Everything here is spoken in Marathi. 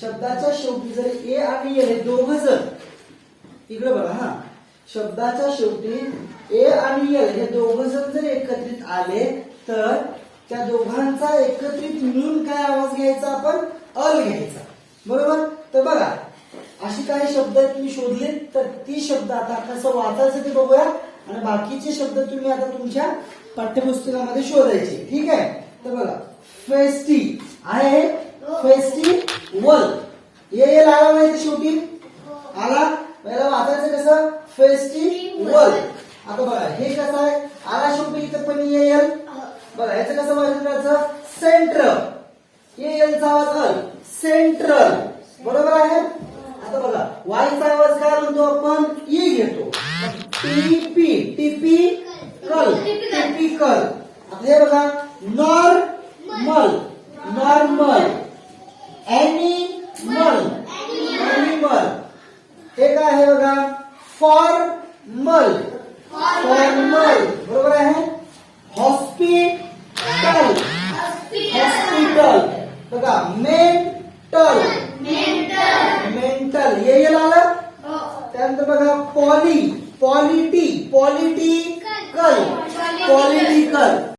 शब्दाच्या शेवटी जर ए आणि एल हे दोघ जर इकडे बघा हा. शब्दाच्या शेवटी ए आणि एल हे दोघ जण जर एकत्रित आले तर त्या दोघांचा एकत्रित मिळून काय आवाज घ्यायचा? आपण अल घ्यायचा. बरोबर? तर बघा अशी काही शब्द तुम्ही शोधले तर ती शब्द आता कसं वाचायचं ते बघूया. आणि बाकीचे शब्द तुम्ही आता तुमच्या पाठ्यपुस्तकामध्ये शोधायचे. ठीक आहे? तर बघा फेस्टी. आहे फेस्टिवल ये ये आला नाही शेवटी. आला. पहिला वाचायचं कसं? फेस्टिवल आता बघा हे कसं आहे? आला शेवटी इथं पण येईल बघा याचं कसं वाचन करायचं? सेंट्र येलचा आवाज सेंट्रल. बरोबर आहे? आता बघा वाईचा आवाज काय म्हणतो आपण? ई घेतो. टीपी टीपी कल टिपिकल. आता हे बघा नॉर्मल. ॲनिमल ॲनिमल हे काय आहे बघा? फॉर्मल फॉर्मल बरोबर आहे? हॉस्पिटल हॉस्पिटल बघा मेंटल मेंटल हे येईल आलं? त्यानंतर बघा पॉली पॉलिटी पॉलिटिकल पॉलिटिकल